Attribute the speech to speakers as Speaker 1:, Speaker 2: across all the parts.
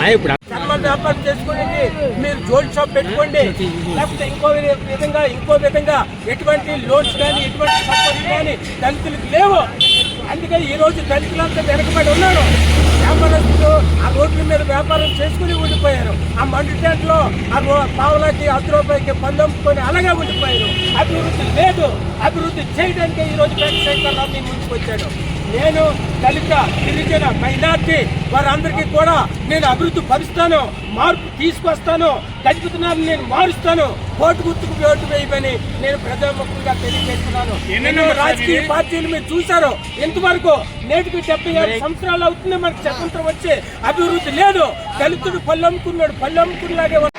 Speaker 1: మా ఇప్పుడు.
Speaker 2: చర్మ వ్యాపారం చేసుకునేది మీరు జోల్ షాప్ పెట్టుకోండి. లేకపోతే ఇంకో విధంగా ఇంకో విధంగా ఎటువంటి లోన్స్ కానీ ఎటువంటి సపోర్ట్ కానీ దళితులకు లేవు. అందుకే ఈ రోజు దళితులంతా వెనకబడి ఉన్నారు. వ్యాపారస్తులు ఆ రోడ్ల మీద వ్యాపారం చేసుకుని ఉండిపోయారు. ఆ మండు టెంట్లో ఆ పావులకి అర్ధ రూపాయలకి పందొమ్ముకొని అలాగే ఉండిపోయారు. అభివృద్ధి లేదు. అభివృద్ధి చేయడానికి ఈ రోజు చంద్రశేఖర్ మీ ముందుకు వచ్చాడు. నేను దళిత గిరిజన మైనార్టీ వారందరికీ కూడా నేను అభివృద్ధి పరుస్తాను మార్పు తీసుకొస్తాను గజపతినాన్ని నేను మారుస్తాను ఓటు గుర్తుకు ఓటు వేయమని నేను ప్రజాముఖంగా తెలియజేస్తున్నాను. ఎన్నో రాజకీయ పార్టీలు మీరు చూశారు. ఇంతవరకు నేటికి డెబ్బై ఆరు సంవత్సరాలు అవుతుంది మనకు స్వతంత్రం వచ్చే అభివృద్ధి లేదు. దళితుడు పళ్ళు అమ్ముకున్నాడు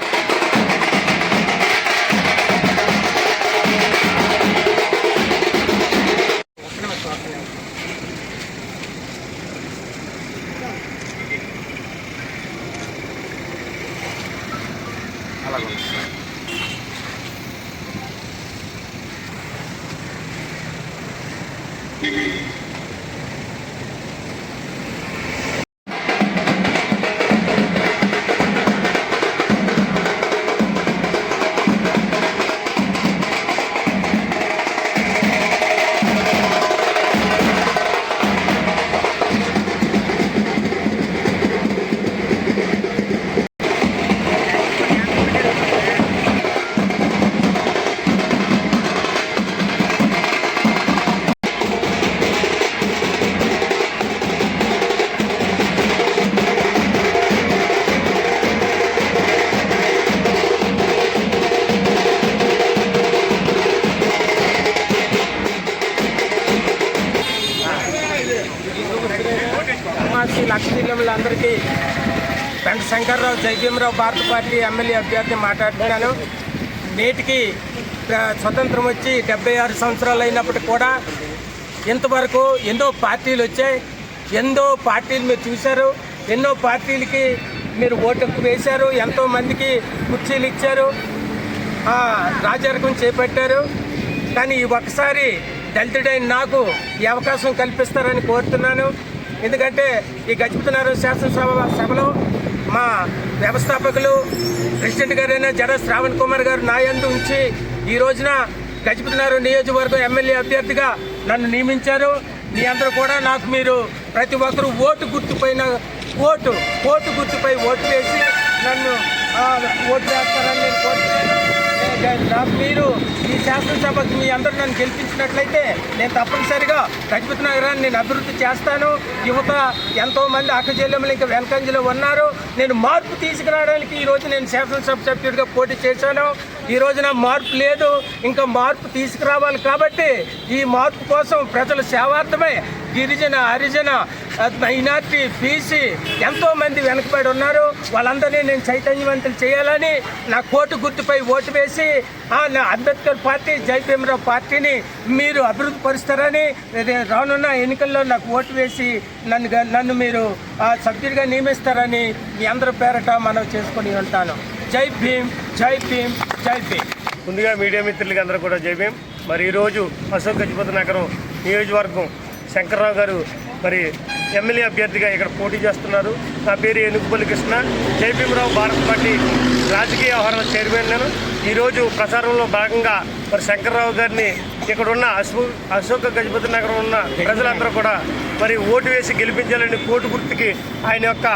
Speaker 2: 원. Thank you. మాసి లక్ష వెంట శంకర్రావు జయభీమరావు భారత పార్టీ ఎమ్మెల్యే అభ్యర్థి మాట్లాడుతున్నాను. నేటికి స్వతంత్రం వచ్చి డెబ్బై ఆరు సంవత్సరాలు అయినప్పటికి కూడా ఇంతవరకు ఎన్నో పార్టీలు వచ్చాయి. ఎన్నో పార్టీలు మీరు చూశారు. ఎన్నో పార్టీలకి మీరు ఓటు వేశారు. ఎంతోమందికి కుర్చీలు ఇచ్చారు. రాజార్గం రాజరికం చేపట్టారు. కానీ ఈ ఒక్కసారి దళితుడైన నాకు ఈ అవకాశం కల్పిస్తారని కోరుతున్నాను. ఎందుకంటే ఈ గజపతినగరం శాసనసభ సభలో మా వ్యవస్థాపకులు ప్రెసిడెంట్ గారైన జడ శ్రావణ్ కుమార్ గారు నాయందు ఉంచి ఈ రోజున గజపతినగరం నియోజకవర్గం ఎమ్మెల్యే అభ్యర్థిగా నన్ను నియమించారు. మీ అందరూ కూడా నాకు మీరు ప్రతి ఒక్కరూ ఓటు గుర్తుపైన ఓటు ఓటు గుర్తుపై ఓటు వేసి నన్ను ఓటు వేస్తారని నేను కోరుతున్నాను నాకు మీరు ఈ శాసనసభకు మీ అందరూ నన్ను గెలిపించినట్లయితే నేను తప్పనిసరిగా గజపతి నగరాన్ని నేను అభివృద్ధి చేస్తాను. యువత ఎంతో మంది అక్కచెల్లెములు ఇంకా వెనకంజలో ఉన్నారు. నేను మార్పు తీసుకురావడానికి ఈరోజు నేను శాసనసభ సభ్యుడిగా పోటీ చేశాను. ఈ రోజున మార్పు లేదు. ఇంకా మార్పు తీసుకురావాలి కాబట్టి ఈ మార్పు కోసం ప్రజల సేవార్థమై గిరిజన హరిజన మైనార్టీ బీసీ ఎంతో మంది వెనకబడి ఉన్నారు. వాళ్ళందరినీ నేను చైతన్యవంతులు చేయాలని నా కోటు గుర్తుపై ఓటు వేసి నా అంబేద్కర్ పార్టీ జై పార్టీని మీరు అభివృద్ధి పరుస్తారని రానున్న ఎన్నికల్లో నాకు ఓటు వేసి నన్ను నన్ను మీరు సభ్యుడిగా నియమిస్తారని మీ అందరి పేరట మనం చేసుకొని ఉంటాను జై భీమ్ జై భీమ్ జై భీమ్.
Speaker 3: ముందుగా మీడియా మిత్రులకి అందరూ కూడా జైభీం మరి ఈరోజు అశోక్ గజపతి నగరం నియోజకవర్గం శంకర్రావు గారు మరి ఎమ్మెల్యే అభ్యర్థిగా ఇక్కడ పోటీ చేస్తున్నారు. నా పేరు ఎనుగుపల్లి కృష్ణ. జైభీమరావు భారత పార్టీ రాజకీయ వ్యవహారాల చైర్మన్ నేను ఈరోజు ప్రచారంలో భాగంగా మరి శంకర్రావు గారిని ఇక్కడ ఉన్న అశో అశోక గజపతి నగరం ఉన్న ప్రజలందరూ కూడా మరి ఓటు వేసి గెలిపించాలని కోటు గుర్తుకి ఆయన యొక్క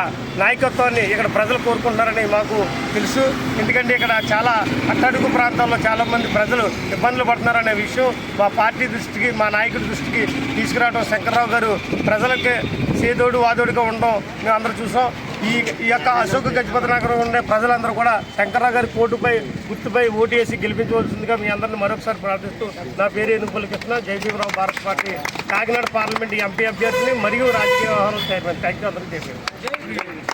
Speaker 3: నాయకత్వాన్ని ఇక్కడ ప్రజలు కోరుకుంటున్నారని మాకు తెలుసు. ఎందుకంటే ఇక్కడ చాలా అట్టడుగు ప్రాంతాల్లో చాలామంది ప్రజలు ఇబ్బందులు పడుతున్నారనే విషయం మా పార్టీ దృష్టికి మా నాయకుడి దృష్టికి తీసుకురావడం శంకర్రావు గారు ప్రజలకి చేదోడు వాదోడుగా ఉండడం మేము అందరూ చూసాం. ఈ ఈ యొక్క అశోక్ గజపతి నగరం ఉండే ప్రజలందరూ కూడా శంకర్రావు గారి కోర్టుపై గుర్తుపై ఓటు వేసి గెలిపించవలసిందిగా మీ అందరిని మరొకసారి ప్రార్థిస్తూ నా పేరు ఎన్నుకలు కృష్ణ. జయజీవరావు భారత పార్టీ కాకినాడ పార్లమెంట్ ఎంపీ అభ్యర్థిని మరియు రాజకీయ వ్యవహారం చైర్మన్. థ్యాంక్ యూ అందరికీ. చెప్పారు